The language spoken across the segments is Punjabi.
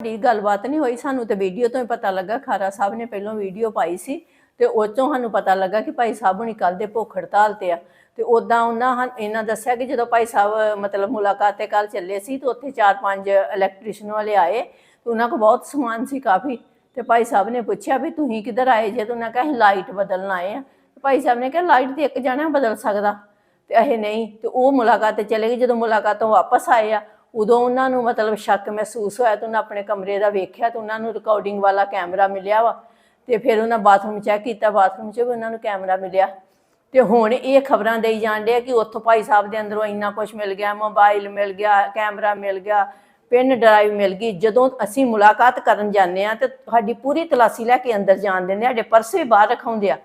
ਸਾਡੀ ਗੱਲਬਾਤ ਨਹੀਂ ਹੋਈ, ਸਾਨੂੰ ਤੇ ਵੀਡੀਓ ਤੋਂ ਹੀ ਪਤਾ ਲੱਗਾ, ਖਾਰਾ ਸਾਹਿਬ ਨੇ ਪਹਿਲਾਂ ਵੀਡੀਓ ਪਾਈ ਸੀ ਤੇ ਉਹ ਤੋਂ ਸਾਨੂੰ ਪਤਾ ਲੱਗਾ ਕਿ ਭਾਈ ਸਾਹਿਬ ਹੁਣੀ ਕੱਲ ਦੇ ਭੁੱਖ ਹੜਤਾਲ ਤੇ ਆ। ਤੇ ਉਦਾਂ ਉਹਨਾਂ ਇਹਨਾਂ ਦੱਸਿਆ ਕਿ ਜਦੋਂ ਭਾਈ ਸਾਹਿਬ, ਮਤਲਬ ਮੁਲਾਕਾਤ ਤੇ ਕੱਲ ਚੱਲੇ ਸੀ ਤੇ ਉੱਥੇ ਚਾਰ ਪੰਜ ਇਲੈਕਟ੍ਰੀਸ਼ੀਅਨ ਵਾਲੇ ਆਏ ਤੇ ਉਹਨਾਂ ਕੋਲ ਬਹੁਤ ਸਮਾਨ ਸੀ ਕਾਫੀ ਤੇ ਭਾਈ ਸਾਹਿਬ ਨੇ ਪੁੱਛਿਆ ਵੀ ਤੁਸੀਂ ਕਿੱਧਰ ਆਏ ਜੇ? ਤੇ ਉਹਨਾਂ ਕਿਹਾ ਅਸੀਂ ਲਾਈਟ ਬਦਲਣ ਆਏ ਆ। ਭਾਈ ਸਾਹਿਬ ਨੇ ਕਿਹਾ ਲਾਈਟ ਤੇ ਇੱਕ ਜਣਾ ਬਦਲ ਸਕਦਾ। ਤੇ ਇਹ ਨਹੀਂ, ਤੇ ਉਹ ਮੁਲਾਕਾਤ ਤੇ ਚਲੇ ਗਏ। ਜਦੋਂ ਮੁਲਾਕਾਤ ਤੋਂ ਵਾਪਸ ਆਏ ਆ ਉਦੋਂ ਉਹਨਾਂ ਨੂੰ ਮਤਲਬ ਸ਼ੱਕ ਮਹਿਸੂਸ ਹੋਇਆ ਤੇ ਉਹਨਾਂ ਆਪਣੇ ਕਮਰੇ ਦਾ ਵੇਖਿਆ ਤੇ ਉਹਨਾਂ ਨੂੰ ਰਿਕਾਰਡਿੰਗ ਵਾਲਾ ਕੈਮਰਾ ਮਿਲਿਆ ਵਾ ਤੇ ਫਿਰ ਉਹਨਾਂ ਬਾਥਰੂਮ ਚੈੱਕ ਕੀਤਾ ਬਾਥਰੂਮ 'ਚ ਵੀ ਉਹਨਾਂ ਨੂੰ ਕੈਮਰਾ ਮਿਲਿਆ। ਤੇ ਹੁਣ ਇਹ ਖਬਰਾਂ ਦੇਈ ਜਾਣ ਡਿਆ ਕਿ ਉੱਥੋਂ ਭਾਈ ਸਾਹਿਬ ਦੇ ਅੰਦਰੋਂ ਇੰਨਾ ਕੁਝ ਮਿਲ ਗਿਆ ਮੋਬਾਈਲ ਮਿਲ ਗਿਆ ਕੈਮਰਾ ਮਿਲ ਗਿਆ ਪਿੰਨ ਡਰਾਈਵ ਮਿਲ ਗਈ। ਜਦੋਂ ਅਸੀਂ ਮੁਲਾਕਾਤ ਕਰਨ ਜਾਂਦੇ ਆ ਤੇ ਸਾਡੀ ਪੂਰੀ ਤਲਾਸੀ ਲੈ ਕੇ ਅੰਦਰ ਜਾਣ ਦਿੰਦੇ ਆ ਸਾਡੇ ਪਰਸ ਵੀ ਬਾਹਰ ਰਖਾਉਂਦੇ ਆ।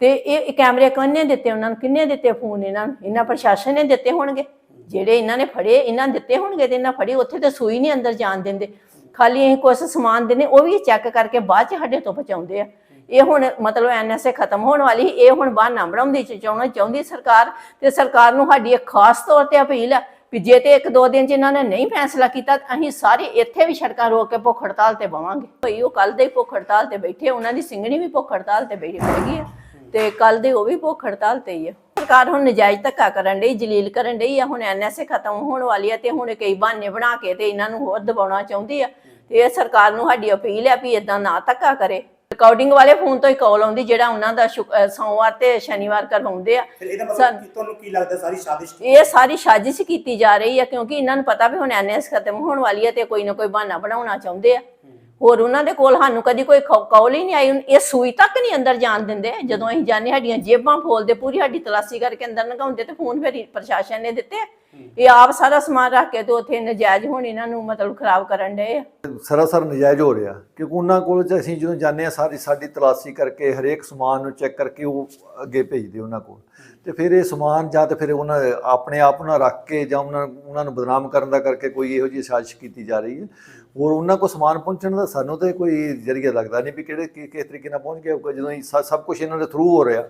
ਤੇ ਇਹ ਕੈਮਰੇ ਕਿੰਨੇ ਦਿੱਤੇ ਉਹਨਾਂ ਨੂੰ? ਕਿੰਨੇ ਦਿੱਤੇ ਫੋਨ ਇਹਨਾਂ ਨੂੰ? ਇਹਨਾਂ ਪ੍ਰਸ਼ਾਸਨ ਨੇ ਦਿੱਤੇ ਹੋਣਗੇ? ਜਿਹੜੇ ਇਹਨਾਂ ਨੇ ਫੜੇ, ਇਹਨਾਂ ਨੇ ਦਿੱਤੇ ਹੋਣਗੇ ਤੇ ਇਹਨਾਂ ਫੜੇ, ਉੱਥੇ ਤੇ ਸੂਈ ਨਹੀਂ ਅੰਦਰ ਜਾਣ ਦਿੰਦੇ। ਖਾਲੀ ਅਸੀਂ ਕੁਝ ਸਮਾਨ ਦਿੰਦੇ, ਉਹ ਵੀ ਚੈੱਕ ਕਰਕੇ ਬਾਅਦ ਚ ਸਾਡੇ ਤੋਂ ਪਹੁੰਚਾਉਂਦੇ ਆ। ਇਹ ਹੁਣ ਮਤਲਬ ਐਨਐਸਏ ਖਤਮ ਹੋਣ ਵਾਲੀ, ਇਹ ਹੁਣ ਬਹਾਨਾ ਬਣਾਉਂਦੀ ਚ ਚਾਉਣਾ ਚਾਹੁੰਦੀ ਸਰਕਾਰ, ਤੇ ਸਰਕਾਰ ਨੂੰ ਸਾਡੀ ਇੱਕ ਖਾਸ ਤੌਰ ਤੇ ਅਪੀਲ ਹੈ ਵੀ ਜੇ ਤੇ ਇੱਕ ਦੋ ਦਿਨ ਚ ਇਹਨਾਂ ਨੇ ਨਹੀਂ ਫੈਸਲਾ ਕੀਤਾ, ਤਾਂ ਅਸੀਂ ਸਾਰੇ ਇੱਥੇ ਵੀ ਸੜਕਾਂ ਰੋਕ ਕੇ ਭੁੱਖ ਹੜਤਾਲ ਤੇ ਬਵਾਂਗੇ। ਭਈ ਉਹ ਕੱਲ ਦੇ ਭੁੱਖ ਹੜਤਾਲ ਤੇ ਬੈਠੇ, ਉਹਨਾਂ ਦੀ ਸਿੰਘਣੀ ਵੀ ਭੁੱਖ ਹੜਤਾਲ ਤੇ ਬੈਠੀ ਹੈਗੀ ਆ, ਤੇ ਕੱਲ ਦੇ ਉਹ ਵੀ ਭੁੱਖ ਹੜਤਾਲ ਤੇ ਹੀ ਹੈ ਸਰਕਾਰ ਹੁਣ ਨਜਾਇਜ਼ ਧੱਕਾ ਕਰਨ ਡਈ ਜਲੀਲ ਕਰਨ ਡਈ ਆ ਹੁਣ ਐਨਐਸਏ ਖਤਮ ਹੋਣ ਵਾਲੀ ਆ ਤੇ ਹੁਣ ਕਈ ਬਹਾਨੇ ਬਣਾ ਕੇ ਤੇ ਇਹਨਾਂ ਨੂੰ ਹੋਰ ਦਬਾਉਣਾ ਚਾਹੁੰਦੀ ਆ। ਤੇ ਇਹ ਸਰਕਾਰ ਨੂੰ ਸਾਡੀ ਅਪੀਲ ਹੈ ਵੀ ਇਦਾਂ ਨਾ ਧੱਕਾ ਕਰੇ। ਰਿਕਾਰਡਿੰਗ ਵਾਲੇ ਫੋਨ ਤੋਂ ਹੀ ਕਾਲ ਆਉਂਦੀ ਜਿਹੜਾ ਉਹਨਾਂ ਦਾ ਸੋਮਵਾਰ ਤੇ ਸ਼ਨੀਵਾਰ ਕਰਵਾਉਂਦੇ ਆ। ਫਿਰ ਇਹਦਾ ਸਰ- ਮਤਲਬ ਕਿ ਤੁਹਾਨੂੰ ਕੀ ਲੱਗਦਾ ਸਾਰੀ ਸਾਜ਼ਿਸ਼ ਇਹ ਸਾਰੀ ਸਾਜ਼ਿਸ਼ ਕੀਤੀ ਜਾ ਰਹੀ ਹੈ ਕਿਉਂਕਿ ਇਹਨਾਂ ਨੂੰ ਪਤਾ ਵੀ ਹੁਣ ਐਨਐਸ ਖਤਮ ਹੋਣ ਵਾਲੀ ਹੈ ਤੇ ਕੋਈ ਨਾ ਕੋਈ ਬਹਾਨਾ ਬਣਾਉਣਾ ਚਾਹੁੰਦੇ ਆ। ਹੋਰ ਉਹਨਾਂ ਦੇ ਕੋਲ ਸਾਨੂੰ ਕਦੀ ਕੋਈ ਕਾਲ ਹੀ ਨਹੀਂ ਆਈ। ਇਹ ਸੂਈ ਤੱਕ ਨਹੀਂ ਅੰਦਰ ਜਾਣ ਦਿੰਦੇ। ਜਦੋਂ ਅਸੀਂ ਜਾਂਦੇ ਸਾਡੀਆਂ ਜੇਬਾਂ ਫੋਲਦੇ, ਪੂਰੀ ਸਾਡੀ ਤਲਾਸ਼ੀ ਕਰਕੇ ਅੰਦਰ ਲਗਾਉਂਦੇ ਤੇ ਫੋਨ ਫਿਰ ਪ੍ਰਸ਼ਾਸਨ ਨੇ ਦਿੱਤੇ। ਇਹ ਆਪ ਸਾਰਾ ਸਮਾਨ ਰੱਖ ਕੇ ਤੇ ਉੱਥੇ ਨਜਾਇਜ਼ ਹੁਣ ਇਹਨਾਂ ਨੂੰ ਮਤਲਬ ਖਰਾਬ ਕਰਨ ਡਏ ਆ। ਸਰਾਸਰ ਨਜਾਇਜ਼ ਹੋ ਰਿਹਾ। ਕਿਉਂਕਿ ਉਹਨਾਂ ਕੋਲ ਚ ਅਸੀਂ ਜਦੋਂ ਜਾਂਦੇ ਆ ਸਾਰੀ ਸਾਡੀ ਤਲਾਸ਼ੀ ਕਰਕੇ ਹਰੇਕ ਸਮਾਨ ਨੂੰ ਚੈੱਕ ਕਰਕੇ ਉਹ ਅੱਗੇ ਭੇਜਦੇ ਉਹਨਾਂ ਕੋਲ। ਤੇ ਫਿਰ ਇਹ ਸਮਾਨ ਜਾਂ ਤਾਂ ਫਿਰ ਉਹਨਾਂ ਆਪਣੇ ਆਪ ਨਾਲ ਰੱਖ ਕੇ ਜਾਂ ਉਹਨਾਂ ਉਹਨਾਂ ਨੂੰ ਬਦਨਾਮ ਕਰਨ ਦਾ ਕਰਕੇ ਕੋਈ ਇਹੋ ਜਿਹੀ ਸਾਜ਼ਿਸ਼ ਕੀਤੀ ਜਾ ਰਹੀ ਹੈ। ਔਰ ਉਹਨਾਂ ਕੋਲ ਸਮਾਨ ਪਹੁੰਚਣ ਦਾ ਸਾਨੂੰ ਤਾਂ ਕੋਈ ਜ਼ਰੀਆ ਲੱਗਦਾ ਨਹੀਂ ਵੀ ਕਿਹੜੇ ਕਿ- ਕਿਸ ਤਰੀਕੇ ਨਾਲ ਪਹੁੰਚ ਗਿਆ ਜਦੋਂ ਇਹ ਸ- ਸਭ ਕੁਝ ਇਹਨਾਂ ਦੇ ਥਰੂ ਹੋ ਰਿਹਾ।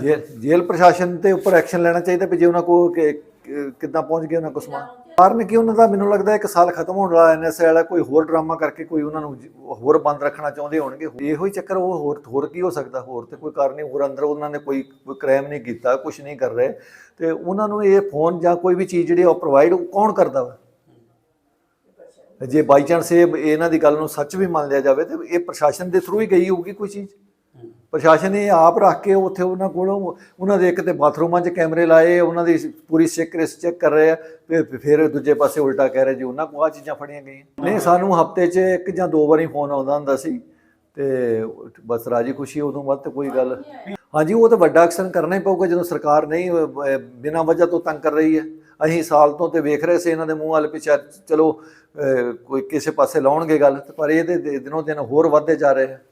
ਜੇ ਜੇਲ੍ਹ ਪ੍ਰਸ਼ਾਸਨ ਤੇ ਉੱਪਰ ਐਕਸ਼ਨ ਲੈਣਾ ਚਾਹੀਦਾ ਵੀ ਜੇ ਉਹਨਾਂ ਕੋਲ ਕਿ- ਕਿੱਦਾਂ ਪਹੁੰਚ ਗਿਆ ਉਹਨਾਂ ਕੋਲ ਸਮਾਨ। ਕਾਰਨ ਕੀ ਉਹਨਾਂ ਦਾ? ਮੈਨੂੰ ਲੱਗਦਾ ਇੱਕ ਸਾਲ ਖਤਮ ਹੋਣ ਵਾਲਾ ਐਨਐਸਏ ਵਾਲਾ ਕੋਈ ਹੋਰ ਡਰਾਮਾ ਕਰਕੇ ਕੋਈ ਉਹਨਾਂ ਨੂੰ ਹੋਰ ਬੰਦ ਰੱਖਣਾ ਚਾਹੁੰਦੇ ਹੋਣਗੇ। ਇਹੋ ਹੀ ਚੱਕਰ ਉਹ ਹੋਰ ਹੋਰ ਕੀ ਹੋ ਸਕਦਾ? ਹੋਰ ਤੇ ਕੋਈ ਕਾਰਨ ਨਹੀਂ। ਹੋਰ ਅੰਦਰ ਉਹਨਾਂ ਨੇ ਕੋਈ ਕੋਈ ਕ੍ਰਾਈਮ ਨਹੀਂ ਕੀਤਾ ਕੁਝ ਨਹੀਂ ਕਰ ਰਹੇ। ਤੇ ਉਹਨਾਂ ਨੂੰ ਇਹ ਫੋਨ ਜਾਂ ਕੋਈ ਵੀ ਚੀਜ਼ ਜਿਹੜੀ ਉਹ ਪ੍ਰੋਵਾਈਡ ਕੌਣ ਕਰਦਾ ਵਾ? ਜੇ ਬਾਈ ਚਾਂਸ ਇਹ, ਇਹਨਾਂ ਦੀ ਗੱਲ ਨੂੰ ਸੱਚ ਵੀ ਮੰਨ ਲਿਆ ਜਾਵੇ ਤੇ ਇਹ ਪ੍ਰਸ਼ਾਸਨ ਦੇ ਥਰੂ ਹੀ ਗਈ ਹੋਊਗੀ ਕੋਈ ਚੀਜ਼? ਪ੍ਰਸ਼ਾਸਨ ਨੇ ਆਪ ਰੱਖ ਕੇ ਉੱਥੇ ਉਹਨਾਂ ਕੋਲੋਂ, ਉਹਨਾਂ ਦੇ ਇੱਕ ਤੇ ਬਾਥਰੂਮਾਂ 'ਚ ਕੈਮਰੇ ਲਾਏ, ਉਹਨਾਂ ਦੀ ਪੂਰੀ ਸਿਕਰੇਸ ਚੈੱਕ ਕਰ ਰਹੇ ਆ, ਫਿਰ ਦੂਜੇ ਪਾਸੇ ਉਲਟਾ ਕਹਿ ਰਹੇ ਜੀ ਉਹਨਾਂ ਕੋਲ ਆ ਚੀਜ਼ਾਂ ਫੜੀਆਂ ਗਈਆਂ। ਨਹੀਂ, ਸਾਨੂੰ ਹਫ਼ਤੇ 'ਚ ਇੱਕ ਜਾਂ ਦੋ ਵਾਰੀ ਫੋਨ ਆਉਂਦਾ ਹੁੰਦਾ ਸੀ ਤੇ ਬਸ ਰਾਜੀ ਖੁਸ਼ੀ ਉਦੋਂ ਬਾਅਦ ਤੇ ਕੋਈ ਗੱਲ। ਹਾਂਜੀ, ਉਹ ਤਾਂ ਵੱਡਾ ਐਕਸ਼ਨ ਕਰਨਾ ਹੀ ਪਊਗਾ ਜਦੋਂ ਸਰਕਾਰ ਨਹੀਂ ਬਿਨਾਂ ਵਜ੍ਹਾ ਤੋਂ ਤੰਗ ਕਰ ਰਹੀ ਹੈ। ਅਸੀਂ ਸਾਲ ਤੋਂ ਤੇ ਵੇਖ ਰਹੇ ਸੀ ਇਹਨਾਂ ਦੇ ਮੂੰਹ ਵਾਲੇ ਪਿੱਛੇ ਚਲੋ ਕੋਈ ਕਿਸੇ ਪਾਸੇ ਲਾਉਣਗੇ ਗੱਲ, ਪਰ ਇਹਦੇ ਦਿਨੋਂ ਦਿਨ ਹੋਰ ਵੱਧਦੇ ਜਾ ਰਹੇ ਹੈ